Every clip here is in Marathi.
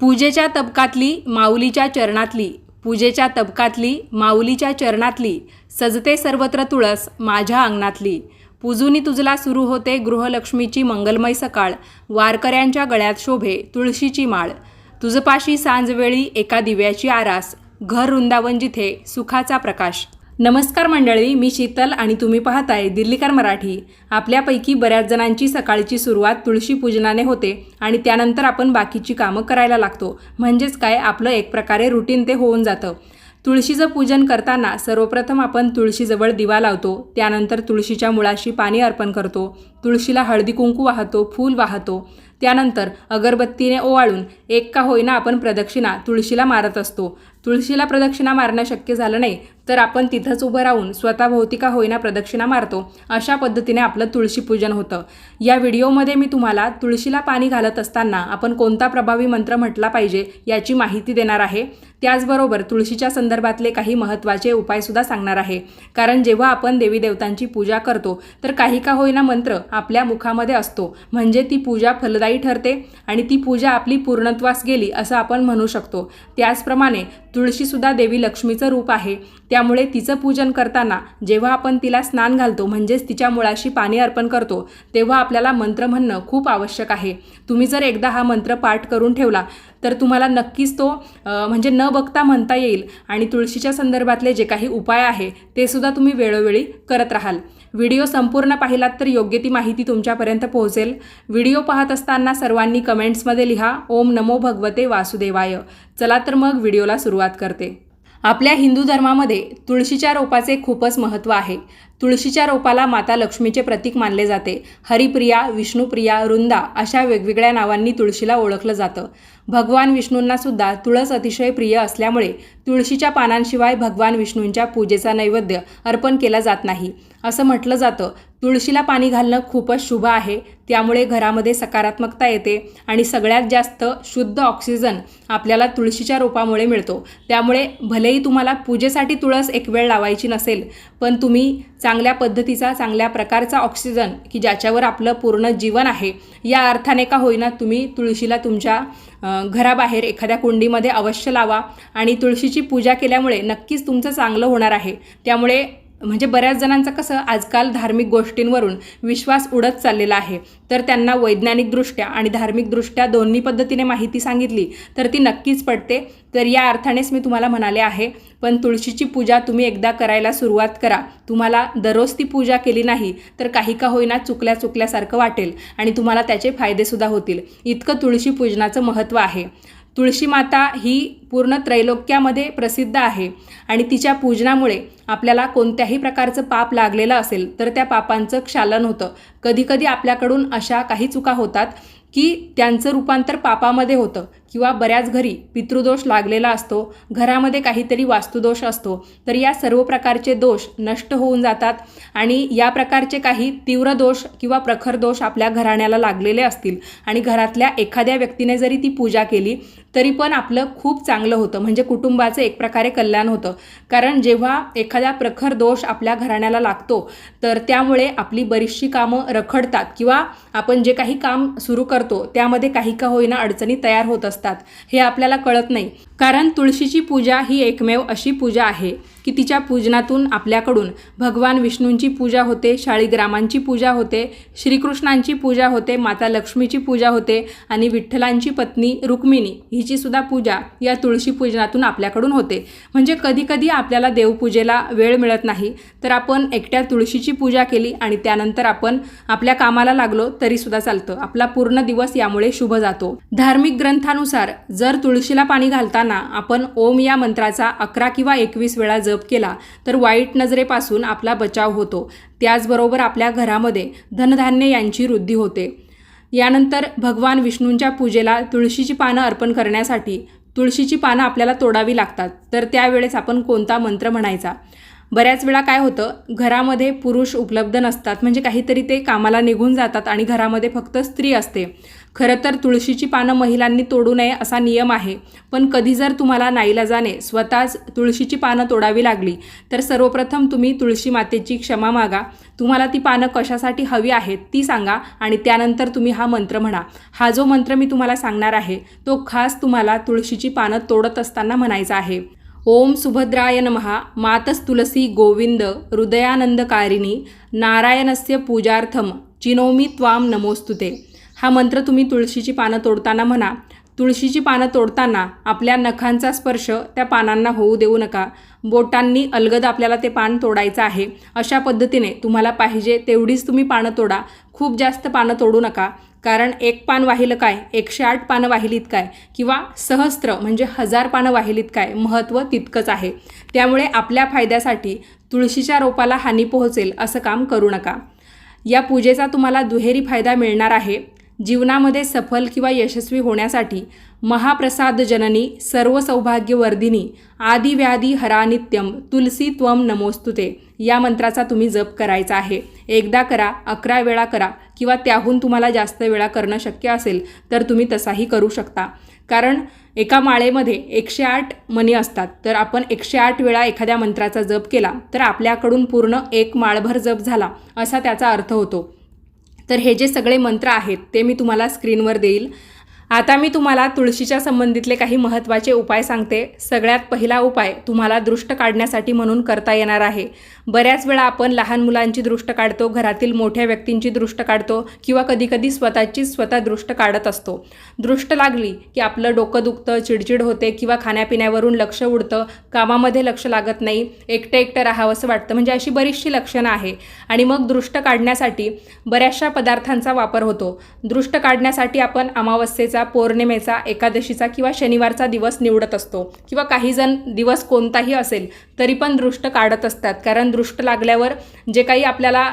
पूजेच्या तबकातली माऊलीच्या चरणातली. पूजेच्या तबकातली माऊलीच्या चरणातली. सजते सर्वत्र तुळस माझ्या अंगणातली. पूजुनी तुजला सुरू होते गृहलक्ष्मीची मंगलमय सकाळ. वारकऱ्यांच्या गळ्यात शोभे तुळशीची माळ. तुझपाशी सांजवेळी एका दिव्याची आरास. घर वृंदावन जिथे सुखाचा प्रकाश. नमस्कार मंडळी मी शीतल आणि तुम्ही पाहताय दिल्लीकर मराठी. आपल्यापैकी बऱ्याच जणांची सकाळची सुरुवात तुळशी पूजनाने होते आणि त्यानंतर आपण बाकीची कामं करायला लागतो. म्हणजेच काय आपलं एक प्रकारे रुटीन ते होऊन जातं. तुळशीचं पूजन करताना सर्वप्रथम आपण तुळशीजवळ दिवा लावतो. त्यानंतर तुळशीच्या मुळाशी पाणी अर्पण करतो. तुळशीला हळदी कुंकू वाहतो फूल वाहतो. त्यानंतर अगरबत्तीने ओवाळून एक का होईना आपण प्रदक्षिणा तुळशीला मारत असतो. तुळशीला प्रदक्षिणा मारणं शक्य झालं नाही तर आपण तिथंच उभं राहून स्वतःभोवती का होईना प्रदक्षिणा मारतो अशा पद्धतीने आपलं तुळशी पूजन होतं. या व्हिडिओमध्ये मी तुम्हाला तुळशीला पाणी घालत असताना आपण कोणता प्रभावी मंत्र म्हटला पाहिजे याची माहिती देणार आहे. त्याचबरोबर तुळशीच्या संदर्भातले काही महत्त्वाचे उपायसुद्धा सांगणार आहे. कारण जेव्हा आपण देवी देवतांची पूजा करतो तर काही का होईना मंत्र आपल्या मुखामध्ये असतो. म्हणजे ती पूजा फलदायी ठरते आणि ती पूजा आपली पूर्णत्वास गेली असं आपण म्हणू शकतो. त्याचप्रमाणे तुळशीसुद्धा देवी लक्ष्मीचं रूप आहे. त्यामुळे तिचं पूजन करताना जेव्हा आपण तिला स्नान घालतो म्हणजेच तिच्या मुळाशी पाणी अर्पण करतो तेव्हा आपल्याला मंत्र म्हणणं खूप आवश्यक आहे. तुम्ही जर एकदा हा मंत्र पाठ करून ठेवला तर तुम्हाला नक्कीच तो म्हणजे न बघता म्हणता येईल आणि तुळशीच्या संदर्भातले जे काही उपाय आहे ते सुद्धा तुम्ही वेळोवेळी करत राहाल. व्हिडिओ संपूर्ण पाहिलात तर योग्य ती माहिती तुमच्यापर्यंत पोहोचेल. व्हिडिओ पाहत असताना सर्वांनी कमेंट्समध्ये लिहा ओम नमो भगवते वासुदेवाय. चला तर मग व्हिडिओला सुरुवात करते. आपल्या हिंदू धर्मामध्ये तुळशीच्या रोपाचे खूपच महत्त्व आहे. तुळशीच्या रोपाला माता लक्ष्मीचे प्रतीक मानले जाते. हरिप्रिया विष्णुप्रिया वृंदा अशा वेगवेगळ्या नावांनी तुळशीला ओळखलं जातं. भगवान विष्णूंना सुद्धा तुळस अतिशय प्रिय असल्यामुळे तुळशीच्या पानांशिवाय भगवान विष्णूंच्या पूजेचा नैवेद्य अर्पण केला जात नाही. असं म्हटलं जातं. तुळशीला पाणी घालणं खूपच शुभ आहे. त्यामुळे घरामध्ये सकारात्मकता येते आणि सगळ्यात जास्त शुद्ध ऑक्सिजन आपल्याला तुळशीच्या रोपामुळे मिळतो. त्यामुळे भलेही तुम्हाला पूजेसाठी तुळस एक वेळ लावायची नसेल पण तुम्ही चांगल्या पद्धतीचा चांगल्या प्रकारचा ऑक्सिजन की ज्याच्यावर आपलं पूर्ण जीवन आहे या अर्थाने का होईना तुम्ही तुळशीला तुमच्या घराबाहेर एखाद्या कुंडीमध्ये अवश्य लावा आणि तुळशीची पूजा केल्यामुळे नक्कीच तुमचं चांगलं होणार आहे. त्यामुळे म्हणजे बऱ्याच जणांचं कसं आजकाल धार्मिक गोष्टींवरून विश्वास उडत चाललेला आहे. तर त्यांना वैज्ञानिकदृष्ट्या आणि धार्मिकदृष्ट्या दोन्ही पद्धतीने माहिती सांगितली तर ती नक्कीच पडते. तर या अर्थानेच मी तुम्हाला म्हणाले आहे पण तुळशीची पूजा तुम्ही एकदा करायला सुरुवात करा. तुम्हाला दररोज ती पूजा केली नाही तर काही का होईना चुकल्या चुकल्यासारखं वाटेल आणि तुम्हाला त्याचे फायदेसुद्धा होतील. इतकं तुळशी पूजनाचं महत्त्व आहे. तुळशी माता ही पूर्ण त्रैलोक्यामध्ये प्रसिद्ध आहे आणि तिच्या पूजनामुळे आपल्याला कोणत्याही प्रकारचं पाप लागलेलं असेल तर त्या पापांचं क्षालन होतं. कधीकधी आपल्याकडून अशा काही चुका होतात की त्यांचं रूपांतर पापामध्ये होतं. किंवा बऱ्याच घरी पितृदोष लागलेला असतो घरामध्ये काहीतरी वास्तुदोष असतो तर या सर्व प्रकारचे दोष नष्ट होऊन जातात आणि या प्रकारचे काही तीव्र दोष किंवा प्रखर दोष आपल्या घराण्याला लागलेले असतील. आणि घरातल्या एखाद्या व्यक्तीने जरी ती पूजा केली तरी पण आपलं खूप चांगलं होतं. म्हणजे कुटुंबाचं एक प्रकारे कल्याण होतं. कारण जेव्हा एखादा प्रखर दोष आपल्या घराण्याला लागतो तर त्यामुळे आपली बरीचशी कामं रखडतात किंवा आपण जे काही काम सुरू करतो त्यामध्ये काही का होईना अडचणी तयार होत असतात. हे आपल्याला कळत नाही. कारण तुळशीची पूजा ही एकमेव अशी पूजा आहे की तिच्या पूजनातून आपल्याकडून भगवान विष्णूंची पूजा होते शाळीग्रामांची पूजा होते श्रीकृष्णांची पूजा होते माता लक्ष्मीची पूजा होते आणि विठ्ठलांची पत्नी रुक्मिणी. हिची सुद्धा पूजा या तुळशी पूजनातून आपल्याकडून होते. म्हणजे कधीकधी आपल्याला देवपूजेला वेळ मिळत नाही तर आपण एकट्या तुळशीची पूजा केली आणि त्यानंतर आपण आपल्या कामाला लागलो तरीसुद्धा चालतं. आपला पूर्ण दिवस यामुळे शुभ जातो. धार्मिक ग्रंथानुसार जर तुळशीला पाणी घालताना आपण ओम या मंत्राचा अकरा किंवा एकवीस वेळा जप केला तर वाईट नजरेपासून आपला बचाव होतो. त्याचबरोबर आपल्या घरामध्ये धनधान्य यांची वृद्धी होते. यानंतर भगवान विष्णूंच्या पूजेला तुळशीची पानं अर्पण करण्यासाठी तुळशीची पानं आपल्याला तोडावी लागतात. तर त्यावेळेस आपण कोणता मंत्र म्हणायचा? बऱ्याच वेळा काय होतं घरामध्ये पुरुष उपलब्ध नसतात. म्हणजे काहीतरी ते कामाला निघून जातात आणि घरामध्ये फक्त स्त्री असते. खरं तर तुळशीची पानं महिलांनी तोडू नये असा नियम आहे पण कधी जर तुम्हाला नाईलाजाने स्वतःच तुळशीची पानं तोडावी लागली तर सर्वप्रथम तुम्ही तुळशी मातेची क्षमा मागा. तुम्हाला ती पानं कशासाठी हवी आहेत ती सांगा आणि त्यानंतर तुम्ही हा मंत्र म्हणा. हा जो मंत्र मी तुम्हाला सांगणार आहे तो खास तुम्हाला तुळशीची पानं तोडत असताना म्हणायचा आहे. ओम सुभद्राय नमहा मातस तुलसी गोविंद हृदयानंदकारिणी. नारायणस्य पूजार्थम चिनोमी त्वाम नमोस्तुते हा मंत्र तुम्ही तुळशीची पानं तोडताना म्हणा. तुळशीची पानं तोडताना आपल्या नखांचा स्पर्श त्या पानांना होऊ देऊ नका. बोटांनी अलगद आपल्याला ते पान तोडायचं आहे. अशा पद्धतीने तुम्हाला पाहिजे तेवढीच तुम्ही पानं तोडा. खूप जास्त पानं तोडू नका. कारण एक पान वाहिलं काय? एकशे आठ पानं वाहिलीत काय? किंवा सहस्त्र म्हणजे हजार पानं वाहिलीत काय? महत्त्व तितकंच आहे. त्यामुळे आपल्या फायद्यासाठी तुळशीच्या रोपाला हानी पोहोचेल असं काम करू नका. या पूजेचा तुम्हाला दुहेरी फायदा मिळणार आहे. जीवनामध्ये सफल किंवा यशस्वी होण्यासाठी महाप्रसाद जननी सर्व सौभाग्यवर्धिनी आदिव्याधी हरानित्यम तुलसी त्वम नमोस्तुते. या मंत्राचा तुम्ही जप करायचा आहे. एकदा करा अकरा वेळा करा किंवा त्याहून तुम्हाला जास्त वेळा करणं शक्य असेल तर तुम्ही तसाही करू शकता. कारण एका माळेमध्ये एकशे आठ मणी असतात. तर आपण एकशे आठ वेळा एखाद्या मंत्राचा जप केला तर आपल्याकडून पूर्ण एक माळभर जप झाला असा त्याचा अर्थ होतो. तर हे जे सगळे मंत्र आहेत ते मी तुम्हाला स्क्रीनवर देईल. आता मी तुम्हाला तुळशीच्या संबंधितले काही महत्त्वाचे उपाय सांगते. सगळ्यात पहिला उपाय तुम्हाला दृष्ट काढण्यासाठी म्हणून करता येणार आहे. बऱ्याच वेळा आपण लहान मुलांची दृष्ट काढतो घरातील मोठ्या व्यक्तींची दृष्ट काढतो किंवा कधीकधी स्वतःची स्वतः दृष्ट काढत असतो. दृष्ट लागली की आपलं डोकं दुखतं चिडचिड होते किंवा खाण्यापिण्यावरून लक्ष उडतं कामामध्ये लक्ष लागत नाही एकटं एकटं राहावंसं वाटतं. म्हणजे अशी बरीचशी लक्षणं आहे. आणि मग दृष्ट काढण्यासाठी बऱ्याचशा पदार्थांचा वापर होतो. दृष्ट काढण्यासाठी आपण अमावस्येचा पौर्णिमेचा एकादशीचा किंवा शनिवारचा दिवस निवडत असतो. किंवा काही जण दिवस कोणताही असेल तरी पण दृष्ट काढत असतात. कारण दृष्ट लागल्यावर जे काही आपल्याला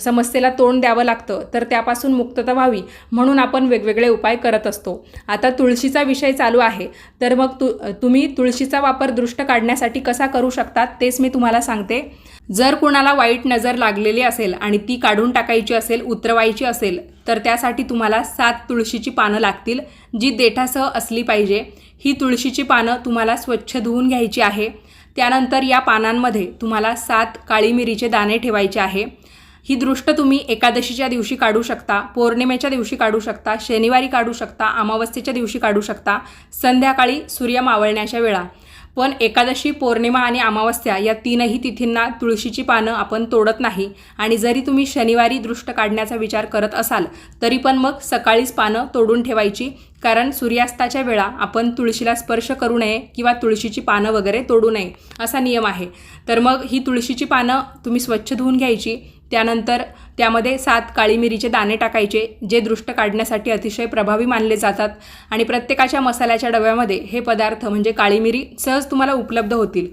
समस्येला तोंड द्यावं लागतं तर त्यापासून मुक्तता व्हावी म्हणून आपण वेगवेगळे उपाय करत असतो. आता तुळशीचा विषय चालू आहे. तर मग तु तुम्ही तुळशीचा वापर दृष्ट काढण्यासाठी कसा करू शकतात तेच मी तुम्हाला सांगते. जर कुणाला वाईट नजर लागलेली असेल आणि ती काढून टाकायची असेल उतरवायची असेल तर त्यासाठी तुम्हाला सात तुळशीची पानं लागतील जी देठासह असली पाहिजे. ही तुळशीची पानं तुम्हाला स्वच्छ धुवून घ्यायची आहे. त्यानंतर या पानांमध्ये तुम्हाला सात काळी मिरीचे दाणे ठेवायचे आहे. ही दृष्ट तुम्ही एकादशीच्या दिवशी काढू शकता पौर्णिमेच्या दिवशी काढू शकता शनिवारी काढू शकता अमावस्येच्या दिवशी काढू शकता संध्याकाळी सूर्य मावळण्याच्या वेळा. पण एकादशी पौर्णिमा आणि अमावस्या या तीनही तिथींना तुळशीची पानं आपण तोडत नाही. आणि जरी तुम्ही शनिवारी दृष्ट काढण्याचा विचार करत असाल तरी पण मग सकाळीच पानं तोडून ठेवायची. कारण सूर्यास्ताच्या वेळा आपण तुळशीला स्पर्श करू नये किंवा तुळशीची पानं वगैरे तोडू नये असा नियम आहे. तर मग ही तुळशीची पानं तुम्ही स्वच्छ धुवून घ्यायची. त्यानंतर त्यामध्ये सात काळी मिरीचे दाणे टाकायचे जे दृष्ट काढण्यासाठी अतिशय प्रभावी मानले जातात. आणि प्रत्येकाच्या मसाल्याच्या डब्यामध्ये हे पदार्थ म्हणजे काळी मिरी सहज तुम्हाला उपलब्ध होतील.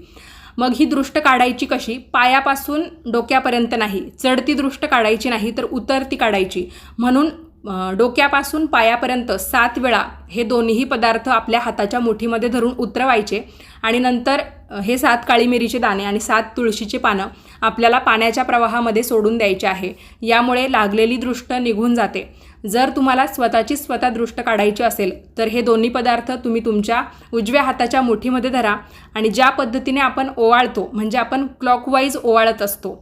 मग ही दृष्ट काढायची कशी? पायापासून डोक्यापर्यंत नाही चढती दृष्ट काढायची नाही तर उतरती काढायची. म्हणून डोक्यापासून पायापर्यंत सात वेळा हे दोन्ही पदार्थ आपल्या हाताच्या मुठीमध्ये धरून उतरवायचे आणि नंतर हे सात काळी मिरीचे दाणे आणि सात तुळशीचे पानं आपल्याला पाण्याच्या प्रवाहामध्ये सोडून द्यायचे आहे. यामुळे लागलेली दृष्ट निघून जाते. जर तुम्हाला स्वतःची स्वतः दृष्ट काढायची असेल तर हे दोन्ही पदार्थ तुम्ही तुमच्या उजव्या हाताच्या मुठीमध्ये धरा आणि ज्या पद्धतीने आपण ओवाळतो म्हणजे आपण क्लॉकवाईज ओवाळत असतो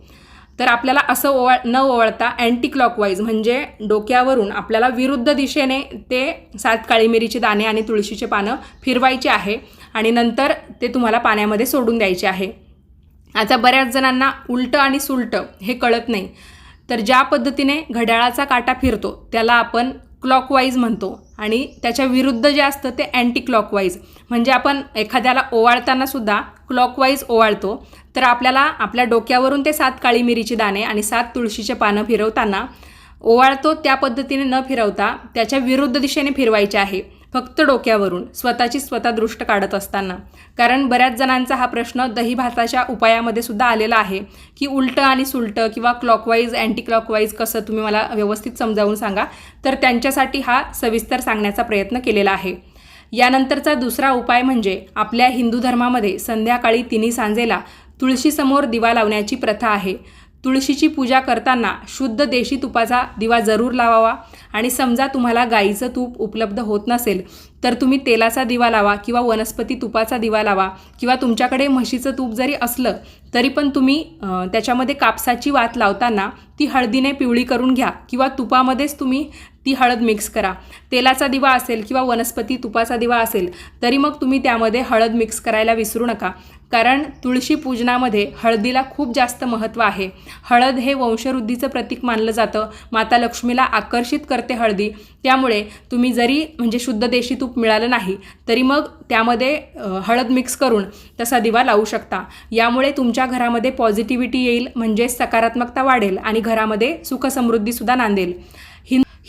तर आपल्याला असं ओवाळ न ओवाळता अँटी क्लॉकवाईज म्हणजे डोक्यावरून आपल्याला विरुद्ध दिशेने ते सात काळी मिरीचे दाणे आणि तुळशीचे पानं फिरवायचे आहे. आणि नंतर ते तुम्हाला पाण्यामध्ये सोडून द्यायचे आहे. आता बऱ्याच जणांना उलटं आणि सुलटं हे कळत नाही. तर ज्या पद्धतीने घड्याळाचा काटा फिरतो त्याला आपण क्लॉकवाईज म्हणतो. आणि त्याच्या विरुद्ध जे असतं ते अँटी क्लॉकवाईज म्हणजे आपण एखाद्याला ओवाळताना सुद्धा क्लॉकवाईज ओवाळतो. तर आपल्याला आपल्या डोक्यावरून ते सात काळी मिरीची दाणे आणि सात तुळशीचे पानं फिरवताना ओवाळतो त्या पद्धतीने न फिरवता त्याच्या विरुद्ध दिशेने फिरवायचे आहे. फक्त डोक्यावरून स्वतःची स्वतः दृष्ट काढत असताना. कारण बऱ्याच जणांचा हा प्रश्न दही भाताच्या उपायामध्ये सुद्धा आलेला आहे की उलटं आणि सुलटं किंवा क्लॉकवाईज अँटी क्लॉकवाईज कसं तुम्ही मला व्यवस्थित समजावून सांगा तर त्यांच्यासाठी हा सविस्तर सांगण्याचा प्रयत्न केलेला आहे. यानंतरचा दुसरा उपाय म्हणजे आपल्या हिंदू धर्मामध्ये संध्याकाळी तिन्ही सांजेला तुळशीसमोर दिवा लावण्याची प्रथा आहे. तुळशीची पूजा करताना शुद्ध देशी तुपाचा दिवा जरूर लावावा. आणि समजा तुम्हाला गाईचं तूप उपलब्ध होत नसेल तर तुम्ही तेलाचा दिवा लावा किंवा वनस्पती तुपाचा दिवा लावा किंवा तुमच्याकडे म्हशीचं तूप जरी असलं तरी पण तुम्ही त्याच्यामध्ये कापसाची वात लावताना ती हळदीने पिवळी करून घ्या किंवा तुपामध्येच तुम्ही ती हळद मिक्स करा. तेलाचा दिवा असेल किंवा वनस्पती तुपाचा दिवा असेल तरी मग तुम्ही त्यामध्ये हळद मिक्स करायला विसरू नका. कारण तुळशी पूजनामध्ये हळदीला खूप जास्त महत्त्व आहे. हळद हे वंशवृद्धीचं प्रतीक मानलं जातं. माता लक्ष्मीला आकर्षित करते हळदी. त्यामुळे तुम्ही जरी म्हणजे शुद्ध देशी तूप मिळालं नाही तरी मग त्यामध्ये हळद मिक्स करून तसा दिवा लावू शकता. यामुळे तुमच्या घरामध्ये पॉझिटिव्हिटी येईल म्हणजे सकारात्मकता वाढेल आणि घरामध्ये सुखसमृद्धीसुद्धा नांदेल.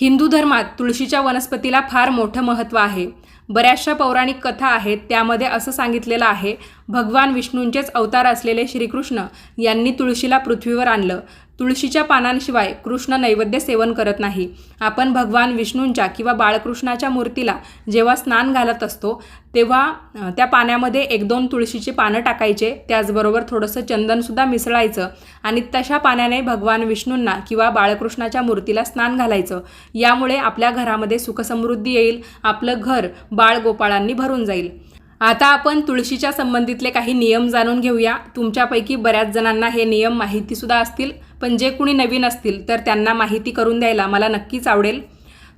हिंदू धर्मात तुळशीच्या वनस्पतीला फार मोठं महत्त्व आहे. बऱ्याचशा पौराणिक कथा आहेत त्यामध्ये असं सांगितलेलं आहे भगवान विष्णूंचेच अवतार असलेले श्रीकृष्ण यांनी तुळशीला पृथ्वीवर आणलं. तुळशीच्या पानांशिवाय कृष्ण नैवेद्य सेवन करत नाही. आपण भगवान विष्णूंच्या किंवा बाळकृष्णाच्या मूर्तीला जेव्हा स्नान घालत असतो तेव्हा त्या पाण्यामध्ये एक दोन तुळशीची पानं टाकायचे. त्याचबरोबर थोडंसं चंदनसुद्धा मिसळायचं आणि तशा पाण्याने भगवान विष्णूंना किंवा बाळकृष्णाच्या मूर्तीला स्नान घालायचं. यामुळे आपल्या घरामध्ये सुखसमृद्धी येईल आपलं घर बाळगोपाळांनी भरून जाईल. आता आपण तुळशीच्या संबंधितले काही नियम जाणून घेऊया. तुमच्यापैकी बऱ्याच जणांना हे नियम माहितीसुद्धा असतील. पण जे कुणी नवीन असतील तर त्यांना माहिती करून द्यायला मला नक्कीच आवडेल.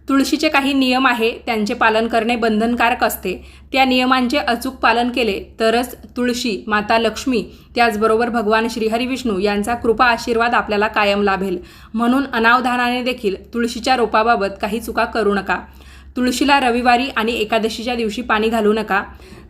तुळशीचे काही नियम आहे त्यांचे पालन करणे बंधनकारक असते. त्या नियमांचे अचूक पालन केले तरच तुळशी माता लक्ष्मी त्याचबरोबर भगवान श्रीहरी विष्णू यांचा कृपा आशीर्वाद आपल्याला कायम लाभेल. म्हणून अनावधानाने देखील तुळशीच्या रोपाबाबत काही चुका करू नका. तुळशीला रविवारी आणि एकादशीच्या दिवशी पाणी घालू नका.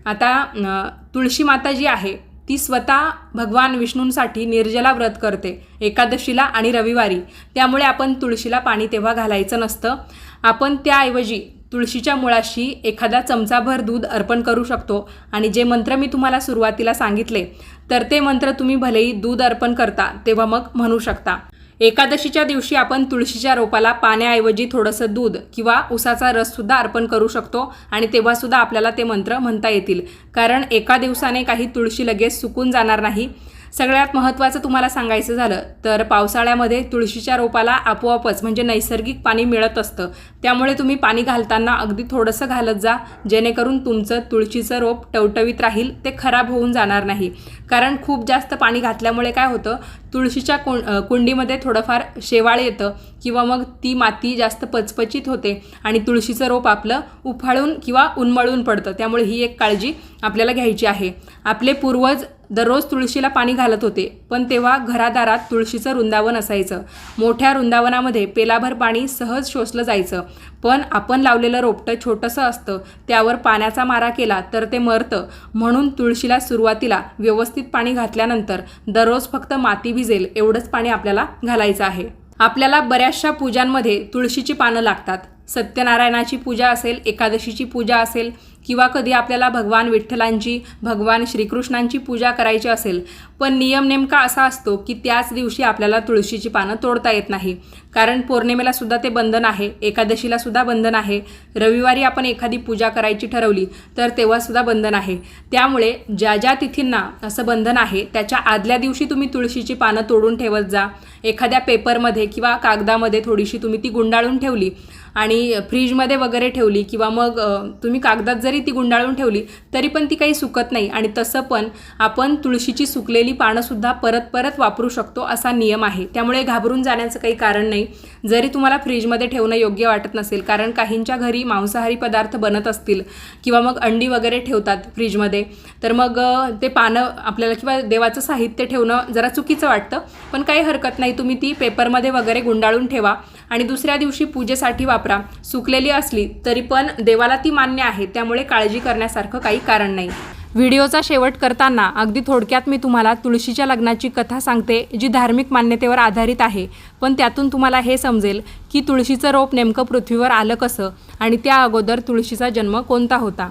आता तुळशी माता जी आहे ती स्वतः भगवान विष्णूंसाठी निर्जला व्रत करते एकादशीला आणि रविवारी. त्यामुळे आपण तुळशीला पाणी तेव्हा घालायचं नसतं. आपण त्याऐवजी तुळशीच्या मुळाशी एखादा चमचाभर दूध अर्पण करू शकतो. आणि जे मंत्र मी तुम्हाला सुरुवातीला सांगितले तर ते मंत्र तुम्ही भलेही दूध अर्पण करता तेव्हा मग म्हणू शकता. एकादशीच्या दिवशी आपण तुळशीच्या रोपाला पाण्याऐवजी थोडंसं दूध किंवा उसाचा रससुद्धा अर्पण करू शकतो आणि तेव्हासुद्धा आपल्याला ते मंत्र म्हणता येतील. कारण एका दिवसाने काही तुळशी लगेच सुकून जाणार नाही. सगळ्यात महत्त्वाचं तुम्हाला सांगायचं झालं तर पावसाळ्यामध्ये तुळशीच्या रोपाला आपोआपच म्हणजे नैसर्गिक पाणी मिळत असतं. त्यामुळे तुम्ही पाणी घालताना अगदी थोडंसं घालत जा जेणेकरून तुमचं तुळशीचं रोप टवटवीत राहील ते खराब होऊन जाणार नाही. कारण खूप जास्त पाणी घातल्यामुळे काय होतं तुळशीच्या कुं कुंडीमध्ये थोडंफार शेवाळ येतं किंवा मग ती माती जास्त पचपचित होते आणि तुळशीचं रोप आपलं उफाळून किंवा उन्मळून पडतं. त्यामुळे ही एक काळजी आपल्याला घ्यायची आहे. आपले पूर्वज दररोज तुळशीला पाणी घालत होते पण तेव्हा घरादारात तुळशीचं वृंदावन असायचं. मोठ्या वृंदावनामध्ये पेलाभर पाणी सहज शोषलं जायचं. पण आपण लावलेलं रोपटं छोटंसं असतं त्यावर पाण्याचा मारा केला तर ते मरतं. म्हणून तुळशीला सुरुवातीला व्यवस्थित पाणी घातल्यानंतर दररोज फक्त माती भिजेल एवढंच पाणी आपल्याला घालायचं आहे. आपल्याला बऱ्याचशा पूजांमध्ये तुळशीची पानं लागतात. सत्यनारायणाची पूजा असेल एकादशीची पूजा असेल किंवा कधी आपल्याला भगवान विठ्ठलांची भगवान श्रीकृष्णांची पूजा करायची असेल पण नियम नेमका असा असतो की त्याच दिवशी आपल्याला तुळशीची पानं तोडता येत नाही. कारण पौर्णिमेला सुद्धा ते बंधन आहे एकादशीला सुद्धा बंधन आहे. रविवारी आपण एखादी पूजा करायची ठरवली तर तेव्हा सुद्धा बंधन आहे. त्यामुळे ज्या ज्या तिथींना असं बंधन आहे त्याच्या आदल्या दिवशी तुम्ही तुळशीची पानं तोडून ठेवत जा. एखाद्या पेपरमध्ये किंवा कागदामध्ये थोडीशी तुम्ही ती गुंडाळून ठेवली आणि फ्रीजमध्ये वगैरे ठेवली किंवा मग तुम्ही कागदात जरी जरी ती गुंडाळून ठेवली तरी पण ती काही सुकत नाही. आणि तसं पण आपण तुळशीची सुकलेली पानंसुद्धा परत परत वापरू शकतो असा नियम आहे. त्यामुळे घाबरून जाण्याचं काही कारण नाही. जरी तुम्हाला फ्रीजमध्ये ठेवणं योग्य वाटत नसेल कारण काहींच्या घरी मांसाहारी पदार्थ बनत असतील किंवा मग अंडी वगैरे ठेवतात फ्रीजमध्ये तर मग ते पानं आपल्याला किंवा देवाचं साहित्य ठेवणं जरा चुकीचं वाटतं. पण काही हरकत नाही. तुम्ही ती पेपरमध्ये वगैरे गुंडाळून ठेवा. आणि दुसऱ्या दिवशी पूजेसाठी वापरा. सुकलेली असली तरी पण देवाला ती मान्य आहे त्यामुळे काळजी करण्यासारखं काही कारण नाही. व्हिडिओचा शेवट करताना अगदी थोडक्यात मी तुम्हाला तुळशीच्या लग्नाची कथा सांगते जी धार्मिक मान्यतेवर आधारित आहे. पण त्यातून तुम्हाला हे समजेल की तुळशीचं रोप नेमकं पृथ्वीवर आलं कसं आणि त्या अगोदर तुळशीचा जन्म कोणता होता.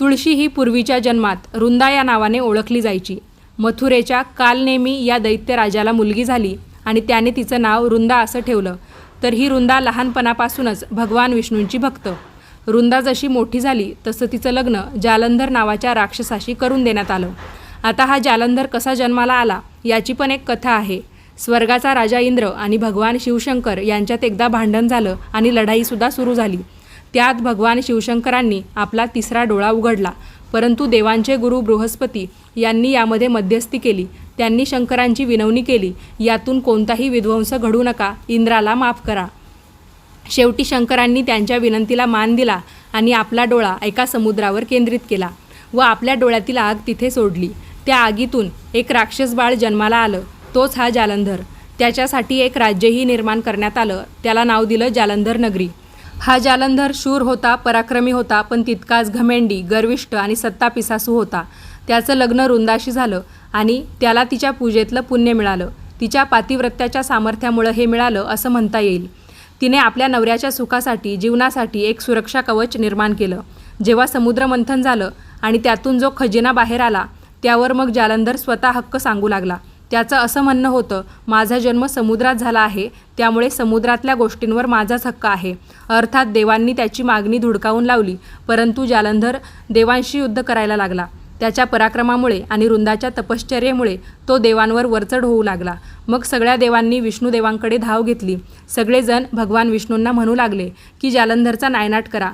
तुळशी ही पूर्वीच्या जन्मात रुंदा या नावाने ओळखली जायची. मथुरेच्या कालनेमी या दैत्य राजाला मुलगी झाली आणि त्याने तिचं नाव रुंदा असं ठेवलं. तर ही रुंदा लहानपणापासूनच भगवान विष्णूंची भक्त. रुंदा जशी मोठी झाली तसं तिचं लग्न जालंधर नावाच्या राक्षसाशी करून देण्यात आलं. आता हा जालंधर कसा जन्माला आला याची पण एक कथा आहे. स्वर्गाचा राजा इंद्र आणि भगवान शिवशंकर यांच्यात एकदा भांडण झालं आणि लढाईसुद्धा सुरू झाली. त्यात भगवान शिवशंकरांनी आपला तिसरा डोळा उघडला. परंतु देवांचे गुरु बृहस्पती यांनी यामध्ये मध्यस्थी केली. त्यांनी शंकरांची विनवणी केली यातून कोणताही विध्वंस घडू नका इंद्राला माफ करा. शेवटी शंकरांनी त्यांच्या विनंतीला मान दिला आणि आपला डोळा एका समुद्रावर केंद्रित केला व आपल्या डोळ्यातील आग तिथे सोडली. त्या आगीतून एक राक्षस बाळ जन्माला आलं तोच हा जालंधर. त्याच्यासाठी एक राज्यही निर्माण करण्यात आलं त्याला नाव दिलं जालंधर नगरी. हा जालंधर शूर होता पराक्रमी होता पण तितकाच घमेंडी गर्विष्ठ आणि सत्ता पिसासू होता. त्याचं लग्न रुंदाशी झालं आणि त्याला तिच्या पूजेतलं पुण्य मिळालं. तिच्या पातिव्रत्याच्या सामर्थ्यामुळं हे मिळालं असं म्हणता येईल. तिने आपल्या नवऱ्याच्या सुखासाठी जीवनासाठी एक सुरक्षा कवच निर्माण केलं. जेव्हा समुद्रमंथन झालं आणि त्यातून जो खजिना बाहेर आला त्यावर मग जालंधर स्वतः हक्क सांगू लागला. त्याचं असं म्हणणं होतं माझा जन्म समुद्रात झाला आहे त्यामुळे समुद्रातल्या गोष्टींवर माझाच हक्क आहे. अर्थात देवांनी त्याची मागणी धुडकावून लावली परंतु जालंधर देवांशी युद्ध करायला लागला. त्याच्या पराक्रमामुळे आणि रुंदाच्या तपश्चर्येमुळे तो देवांवर वरचढ होऊ लागला. मग सगळ्या देवांनी विष्णुदेवांकडे धाव घेतली. सगळेजण भगवान विष्णूंना म्हणू लागले की जालंधरचा नायनाट करा.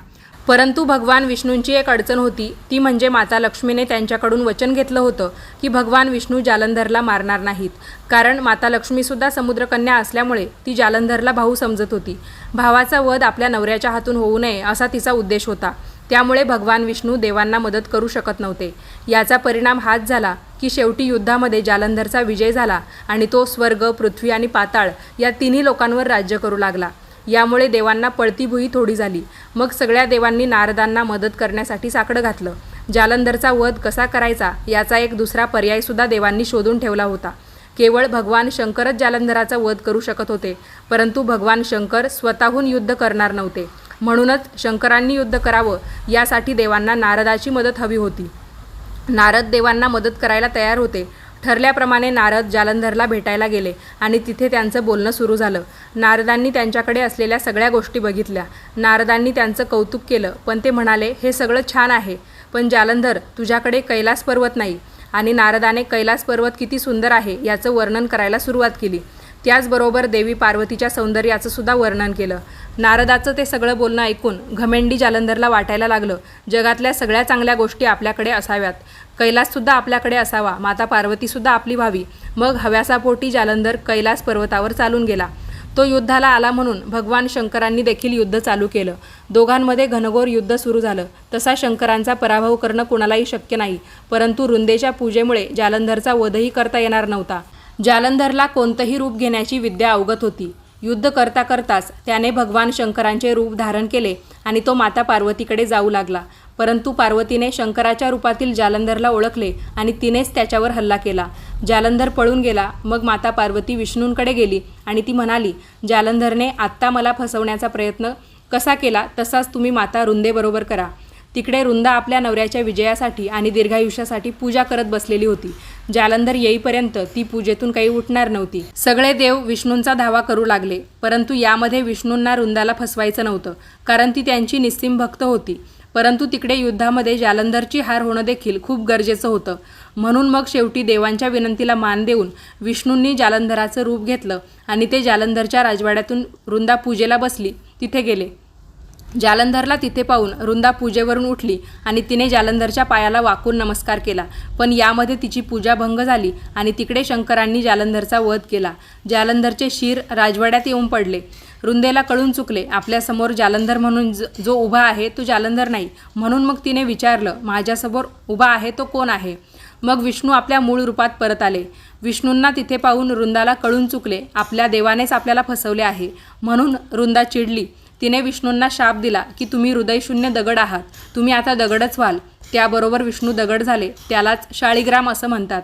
परंतु भगवान विष्णूंची एक अडचण होती. ती म्हणजे माता लक्ष्मीने त्यांच्याकडून वचन घेतलं होतं की भगवान विष्णू जालंधरला मारणार नाहीत. कारण माता लक्ष्मीसुद्धा समुद्रकन्या असल्यामुळे ती जालंधरला भाऊ समजत होती. भावाचा वध आपल्या नवऱ्याच्या हातून होऊ नये असा तिचा उद्देश होता. त्यामुळे भगवान विष्णू देवांना मदत करू शकत नव्हते. याचा परिणाम हाच झाला की शेवटी युद्धामध्ये जालंधरचा विजय झाला आणि तो स्वर्ग पृथ्वी आणि पाताळ या तिन्ही लोकांवर राज्य करू लागला. यामुळे देवांना पळती भुई थोडी झाली. मग सगळ्या देवांनी नारदांना मदत करण्यासाठी साकडं घातलं. जालंधरचा वध कसा करायचा याचा एक दुसरा पर्यायसुद्धा देवांनी शोधून ठेवला होता. केवळ भगवान शंकरच जालंधराचा वध करू शकत होते परंतु भगवान शंकर स्वतःहून युद्ध करणार नव्हते. म्हणूनच शंकरांनी युद्ध करावं यासाठी देवांना नारदाची मदत हवी होती. नारद देवांना मदत करायला तयार होते ठरल्याप्रमाणे नारद जालंधरला भेटायला गेले आणि तिथे त्यांचं बोलणं सुरू झालं. नारदांनी त्यांच्याकडे असलेल्या सगळ्या गोष्टी बघितल्या. नारदांनी त्यांचं कौतुक केलं पण ते म्हणाले हे सगळं छान आहे पण जालंधर तुझ्याकडे कैलास पर्वत नाही आणि नारदाने कैलास पर्वत किती सुंदर आहे याचं वर्णन करायला सुरुवात केली. त्याचबरोबर देवी पार्वतीच्या सौंदर्याचं सुद्धा वर्णन केलं. नारदाचं ते सगळं बोलणं ऐकून घमेंडी जालंधरला वाटायला लागलं. जगातल्या सगळ्या चांगल्या गोष्टी आपल्याकडे असाव्यात. कैलाससुद्धा आपल्याकडे असावा. माता पार्वतीसुद्धा आपली व्हावी. मग हव्यासापोटी जालंधर कैलास पर्वतावर चालून गेला. तो युद्धाला आला म्हणून भगवान शंकरांनी देखील युद्ध चालू केलं. दोघांमध्ये घनघोर युद्ध सुरू झालं. तसा शंकरांचा पराभव करणं कुणालाही शक्य नाही. परंतु रुंदेच्या पूजेमुळे जालंधरचा वधही करता येणार नव्हता. जालंधरला कोणतंही रूप घेण्याची विद्या अवगत होती. युद्ध करता करताच त्याने भगवान शंकरांचे रूप धारण केले आणि तो माता पार्वतीकडे जाऊ लागला. परंतु पार्वतीने शंकराच्या रूपातील जालंधरला ओळखले आणि तिनेच त्याच्यावर हल्ला केला. जालंधर पळून गेला मग माता पार्वती विष्णूंकडे गेली आणि ती म्हणाली जालंधरने आत्ता मला फसवण्याचा प्रयत्न कसा केला तसाच तुम्ही माता रुंदेबरोबर करा. तिकडे रुंदा आपल्या नवऱ्याच्या विजयासाठी आणि दीर्घायुष्यासाठी पूजा करत बसलेली होती. जालंधर येईपर्यंत ती पूजेतून काही उठणार नव्हती. सगळे देव विष्णूंचा धावा करू लागले परंतु यामध्ये विष्णूंना रुंदाला फसवायचं नव्हतं कारण ती त्यांची निस्सिम भक्त होती. परंतु तिकडे युद्धामध्ये जालंधरची हार होणं देखील खूप गरजेचं होतं. म्हणून मग शेवटी देवांच्या विनंतीला मान देऊन विष्णूंनी जालंधराचं रूप घेतलं आणि ते जालंधरच्या राजवाड्यातून रुंदा पूजेला बसली तिथे गेले. जालंधरला तिथे पाहून रुंदा पूजेवरून उठली आणि तिने जालंधरच्या पायाला वाकून नमस्कार केला. पण यामध्ये तिची पूजा भंग झाली आणि तिकडे शंकरांनी जालंधरचा वध केला. जालंधरचे शिर राजवाड्यात येऊन पडले. रुंदेला कळून चुकले आपल्यासमोर जालंधर म्हणून जो उभा आहे तो जालंधर नाही म्हणून मग तिने विचारलं माझ्यासमोर उभा आहे तो कोण आहे मग विष्णू आपल्या मूळ रूपात परत आले. विष्णूंना तिथे पाहून रुंदाला कळून चुकले आपल्या देवानेच आपल्याला फसवले आहे म्हणून रुंदा चिडली. तिने विष्णूंना शाप दिला की तुम्ही हृदयशून्य दगड आहात. तुम्ही आता दगडच व्हाल. त्याबरोबर विष्णू दगड झाले. त्यालाच शाळीग्राम असं म्हणतात.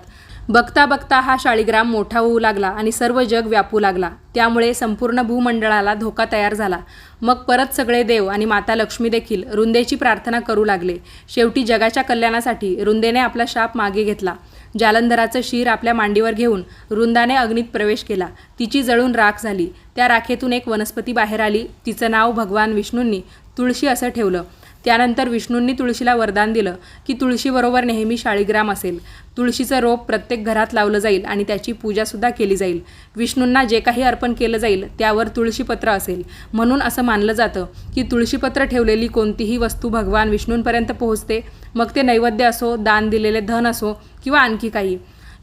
बघता बघता हा शाळीग्राम मोठा होऊ लागला आणि सर्व जग व्यापू लागला. त्यामुळे संपूर्ण भूमंडळाला धोका तयार झाला. मग परत सगळे देव आणि माता लक्ष्मी देखील रुंदेची प्रार्थना करू लागले. शेवटी जगाच्या कल्याणासाठी रुंदेने आपला शाप मागे घेतला. जालंधराचं शीर आपल्या मांडीवर घेऊन रुंदाने अग्नीत प्रवेश केला. तिची जळून राख झाली. त्या राखेतून एक वनस्पती बाहेर आली. तिचं नाव भगवान विष्णूंनी तुळशी असं ठेवलं. त्यानंतर विष्णूंनी तुळशीला वरदान दिलं की तुळशीबरोबर नेहमी शाळीग्राम असेल. तुळशीचं रोप प्रत्येक घरात लावलं जाईल आणि त्याची पूजासुद्धा केली जाईल. विष्णूंना जे काही अर्पण केलं जाईल त्यावर तुळशीपत्र असेल. म्हणून असं मानलं जातं की तुळशीपत्र ठेवलेली कोणतीही वस्तू भगवान विष्णूंपर्यंत पोहोचते. मग ते नैवेद्य असो दान दिलेले धन असो किंवा आणखी काही.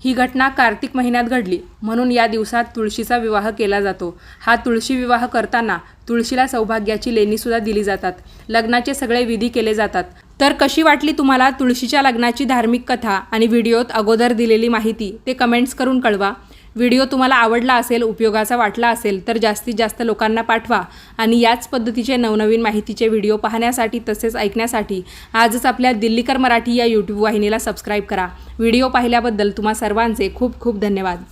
ही घटना कार्तिक महिन्यात घडली. म्हणून या दिवसात तुळशीचा विवाह केला जातो. हा तुळशी विवाह करताना तुळशीला सौभाग्याची लेणीसुद्धा दिली जातात. लग्नाचे सगळे विधी केले जातात. तर कशी वाटली तुम्हाला तुळशीच्या लग्नाची धार्मिक कथा आणि व्हिडिओत अगोदर दिलेली माहिती ते कमेंट्स करून कळवा. व्हिडिओ तुम्हाला आवडला असेल उपयोगाचा वाटला असेल तर जास्तीत जास्त लोकांना पाठवा आणि याच पद्धतीचे नवनवीन माहितीचे व्हिडिओ पाहण्यासाठी तसेच ऐकण्यासाठी आजच आपल्या दिल्लीकर मराठी या यूट्यूब वाहिनीला सबस्क्राईब करा. व्हिडिओ पाहिल्याबद्दल तुम्हा सर्वांचे खूप खूप धन्यवाद.